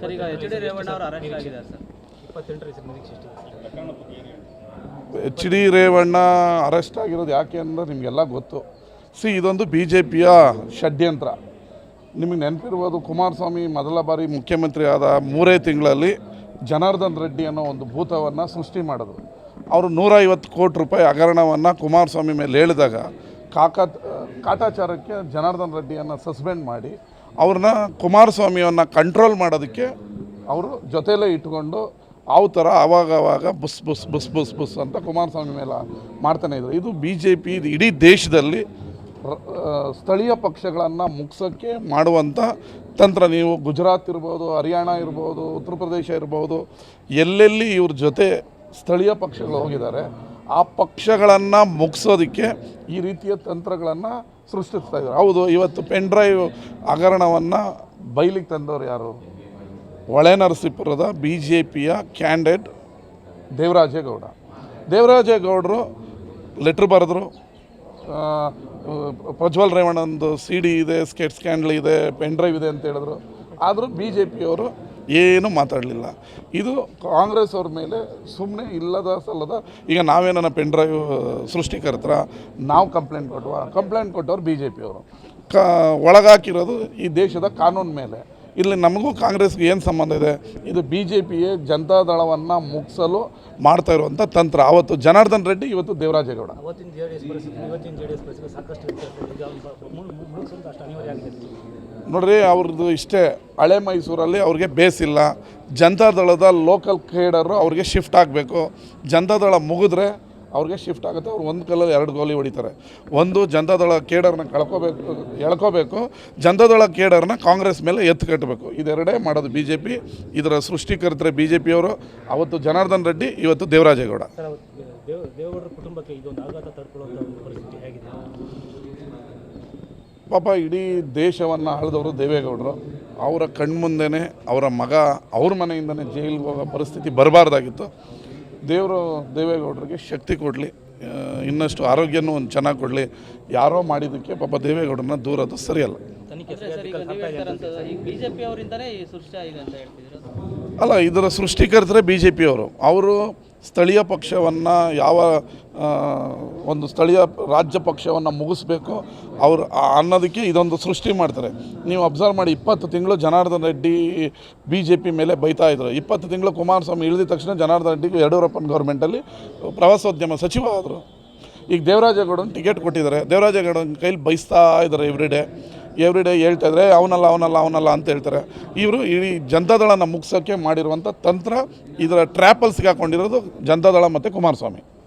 H D Revanna ಅವರು arrest ಆಗಿದ್ದಾರೆ sir. H D Revanna arrest ಆಗಿರೋದು ಯಾಕೆ ಅಂದರೆ ನಿಮಗೆಲ್ಲ ಗೊತ್ತು. ಸಿ ಇದೊಂದು ಬಿ ಜೆ ಪಿಯ ಷಡ್ಯಂತ್ರ. ನಿಮಗೆ ನೆನಪಿರ್ಬೋದು ಕುಮಾರಸ್ವಾಮಿ ಮೊದಲ ಬಾರಿ ಮುಖ್ಯಮಂತ್ರಿ ಆದ ಮೂರೇ ತಿಂಗಳಲ್ಲಿ ಜನಾರ್ದನ್ ರೆಡ್ಡಿ ಅನ್ನೋ ಒಂದು ಭೂತವನ್ನು ಸೃಷ್ಟಿ ಮಾಡಿದ್ರು. ಅವರು ನೂರೈವತ್ತು ಕೋಟಿ ರೂಪಾಯಿ ಹಗರಣವನ್ನು ಕುಮಾರಸ್ವಾಮಿ ಮೇಲೆ ಹೇಳಿದಾಗ ಕಾಕ ಕಾಟಾಚಾರಕ್ಕೆ ಜನಾರ್ದನ್ ರೆಡ್ಡಿಯನ್ನು ಸಸ್ಪೆಂಡ್ ಮಾಡಿ ಅವ್ರನ್ನ ಕುಮಾರಸ್ವಾಮಿಯನ್ನು ಕಂಟ್ರೋಲ್ ಮಾಡೋದಕ್ಕೆ ಅವರು ಜೊತೆಯಲ್ಲೇ ಇಟ್ಕೊಂಡು ಅವು ಥರ ಆವಾಗ ಆವಾಗ ಬುಸ್ ಬುಸ್ ಬುಸ್ ಬುಸ್ ಬುಸ್ ಅಂತ ಕುಮಾರಸ್ವಾಮಿ ಮೇಲೆ ಮಾಡ್ತಾನೆ ಇದ್ರು. ಇದು ಬಿ ಜೆ ಪಿ ಇಡೀ ದೇಶದಲ್ಲಿ ಸ್ಥಳೀಯ ಪಕ್ಷಗಳನ್ನು ಮುಗ್ಸೋಕ್ಕೆ ಮಾಡುವಂಥ ತಂತ್ರ. ನೀವು ಗುಜರಾತ್ ಇರ್ಬೋದು, ಹರಿಯಾಣ ಇರ್ಬೋದು, ಉತ್ತರ ಪ್ರದೇಶ ಇರ್ಬೋದು, ಎಲ್ಲೆಲ್ಲಿ ಇವ್ರ ಜೊತೆ ಸ್ಥಳೀಯ ಪಕ್ಷಗಳು ಹೋಗಿದ್ದಾರೆ, ಆ ಪಕ್ಷಗಳನ್ನು ಮುಗಿಸೋದಕ್ಕೆ ಈ ರೀತಿಯ ತಂತ್ರಗಳನ್ನು ಸೃಷ್ಟಿಸ್ತಾ ಇದ್ದಾರೆ. ಹೌದು, ಇವತ್ತು ಪೆನ್ ಡ್ರೈವ್ ಹಗರಣವನ್ನು ಬೈಲಿಗೆ ತಂದವರು ಯಾರು? ಹೊಳೆನರಸೀಪುರದ ಬಿ ಜೆ ಪಿಯ ಕ್ಯಾಂಡಿಡೇಟ್ ದೇವರಾಜೇಗೌಡ. ದೇವರಾಜೇಗೌಡರು ಲೆಟ್ರ್ ಬರೆದ್ರು. ಪ್ರಜ್ವಲ್ ರೇವಣ್ಣಂದು ಸಿ ಡಿ ಇದೆ ಸ್ಕೆಟ್ ಸ್ಕ್ಯಾಂಡ್ಲ್ ಇದೆ ಪೆನ್ ಡ್ರೈವ್ ಇದೆ ಅಂತ ಹೇಳಿದ್ರು. ಆದರೂ ಬಿ ಜೆ ಪಿಯವರು ಏನೂ ಮಾತಾಡಲಿಲ್ಲ. ಇದು ಕಾಂಗ್ರೆಸ್ ಅವ್ರ ಮೇಲೆ ಸುಮ್ಮನೆ ಇಲ್ಲದ ಸಲ್ಲದ, ಈಗ ನಾವೇನ ಪೆನ್ ಡ್ರೈವ್ ಸೃಷ್ಟಿಕರ್ತರ, ನಾವು ಕಂಪ್ಲೇಂಟ್ ಕೊಟ್ಟುವ ಕಂಪ್ಲೇಂಟ್ ಕೊಟ್ಟವ್ರು ಬಿ ಜೆ ಪಿಯವರು ಕ, ಒಳಗಾಕಿರೋದು ಈ ದೇಶದ ಕಾನೂನು ಮೇಲೆ. ಇಲ್ಲಿ ನಮಗೂ ಕಾಂಗ್ರೆಸ್ಗೆ ಏನು ಸಂಬಂಧ ಇದೆ? ಇದು ಬಿ ಜೆ ಪಿಯೇ ಜನತಾದಳವನ್ನು ಮುಗಿಸಲು ಮಾಡ್ತಾ ಇರುವಂಥ ತಂತ್ರ. ಅವತ್ತು ಜನಾರ್ದನ್ ರೆಡ್ಡಿ ಇವತ್ತು ದೇವರಾಜೇಗೌಡ ನೋಡ್ರಿ ಅವ್ರದ್ದು ಇಷ್ಟೇ. ಹಳೆ ಮೈಸೂರಲ್ಲಿ ಅವ್ರಿಗೆ ಬೇಸಿಲ್ಲ. ಜನತಾದಳದ ಲೋಕಲ್ ಕ್ರೀಡರು ಅವ್ರಿಗೆ ಶಿಫ್ಟ್ ಆಗಬೇಕು. ಜನತಾದಳ ಮುಗಿದ್ರೆ ಅವ್ರಿಗೆ ಶಿಫ್ಟ್ ಆಗುತ್ತೆ. ಅವ್ರು ಒಂದು ಕಲ್ಲಲ್ಲಿ ಎರಡು ಗೋಲಿ ಹೊಡಿತಾರೆ. ಒಂದು ಜನತಾದಳ ಕೇಡರ್ನ ಕಳ್ಕೋಬೇಕು ಎಳ್ಕೋಬೇಕು. ಜನತಾದಳ ಕೇಡರ್ನ ಕಾಂಗ್ರೆಸ್ ಮೇಲೆ ಎತ್ತು ಕಟ್ಟಬೇಕು. ಇದೆರಡೇ ಮಾಡೋದು ಬಿ ಜೆ ಪಿ ಇದರ ಸೃಷ್ಟಿಕರ್ತರೆ ಬಿ ಜೆ ಪಿಯವರು ಅವತ್ತು ಜನಾರ್ದನ್ ರೆಡ್ಡಿ ಇವತ್ತು ದೇವರಾಜೇಗೌಡ. ಪಾಪ ಇಡೀ ದೇಶವನ್ನು ಆಳಿದವರು ದೇವೇಗೌಡರು. ಅವರ ಕಣ್ಮುಂದೆ ಅವರ ಮಗ ಅವ್ರ ಮನೆಯಿಂದನೇ ಜೈಲಿಗೆ ಹೋಗೋ ಪರಿಸ್ಥಿತಿ ಬರಬಾರ್ದಾಗಿತ್ತು. ದೇವರು ದೇವೇಗೌಡರಿಗೆ ಶಕ್ತಿ ಕೊಡಲಿ ಇನ್ನಷ್ಟು ಆರೋಗ್ಯನೂ ಒಂದು ಚೆನ್ನಾಗಿ ಕೊಡಲಿ. ಯಾರೋ ಮಾಡಿದ್ದಕ್ಕೆ ಪಾಪ ದೇವೇಗೌಡರನ್ನ ದೂರದು ಸರಿಯಲ್ಲ ಅಲ್ಲ. ಇದರ ಸೃಷ್ಟಿಕರ್ತರೆ ಬಿ ಜೆ ಪಿಯವರು ಅವರು ಸ್ಥಳೀಯ ಪಕ್ಷವನ್ನು ಯಾವ ಒಂದು ಸ್ಥಳೀಯ ರಾಜ್ಯ ಪಕ್ಷವನ್ನು ಮುಗಿಸ್ಬೇಕು ಅವರು ಅನ್ನೋದಕ್ಕೆ ಇದೊಂದು ಸೃಷ್ಟಿ ಮಾಡ್ತಾರೆ. ನೀವು ಅಬ್ಸರ್ವ್ ಮಾಡಿ ಇಪ್ಪತ್ತು ತಿಂಗಳು Janardhan Reddy B J P ಮೇಲೆ ಬೈತಾ ಇದ್ರು. ಇಪ್ಪತ್ತು ತಿಂಗಳು ಕುಮಾರಸ್ವಾಮಿ ಇಳಿದ ತಕ್ಷಣ ಜನಾರ್ದನ್ ರೆಡ್ಡಿಗೆ ಯಡಿಯೂರಪ್ಪನ ಗೌರ್ಮೆಂಟಲ್ಲಿ ಪ್ರವಾಸೋದ್ಯಮ ಸಚಿವ ಆದರು. ಈಗ ದೇವರಾಜೇಗೌಡನ ಟಿಕೆಟ್ ಕೊಟ್ಟಿದ್ದಾರೆ. ದೇವರಾಜೇಗೌಡನ ಕೈಲಿ ಬೈಸ್ತಾ ಇದ್ದಾರೆ ಎವ್ರಿಡೇ ಎವ್ರಿಡೇ ಹೇಳ್ತಾ ಇದ್ರೆ, ಅವನಲ್ಲ ಅವನಲ್ಲ ಅವನಲ್ಲ ಅಂತ ಹೇಳ್ತಾರೆ. ಇವರು ಇಡೀ ಜನತಾದಳನ ಮುಗಿಸೋಕ್ಕೆ ಮಾಡಿರುವಂಥ ತಂತ್ರ, ಇದರ ಟ್ರ್ಯಾಪಲ್ಸ್ಗೆ ಹಾಕ್ಕೊಂಡಿರೋದು ಜನತಾದಳ ಮತ್ತು ಕುಮಾರಸ್ವಾಮಿ.